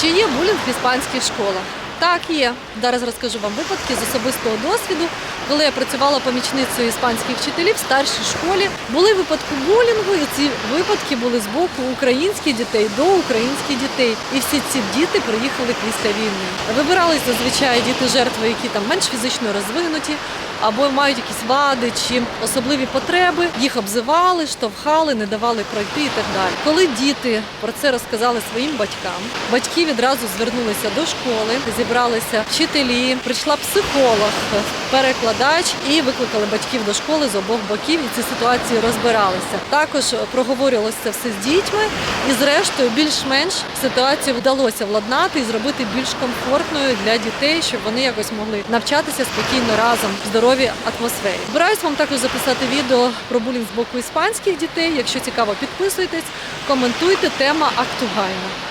Чи є булінг в іспанських школах? Так, є. Зараз розкажу вам випадки з особистого досвіду. Коли я працювала помічницею іспанських вчителів в старшій школі, були випадки булінгу, і ці випадки були з боку українських дітей до українських дітей. І всі ці діти приїхали після війни. Вибирались зазвичай діти жертви, які там менш фізично розвинуті, або мають якісь вади чи особливі потреби. Їх обзивали, штовхали, не давали пройти і так далі. Коли діти про це розказали своїм батькам, батьки відразу звернулися до школи, зібралися вчителі, прийшла психолог, перекладач і викликали батьків до школи з обох боків. І ці ситуації розбиралися. Також проговорювалося все з дітьми, і зрештою більш-менш ситуацію вдалося владнати і зробити більш комфортною для дітей, щоб вони якось могли навчатися спокійно разом в здоровій атмосфері. Збираюсь вам також записати відео про булінг з боку іспанських дітей. Якщо цікаво, підписуйтесь, коментуйте. Тема актуальна.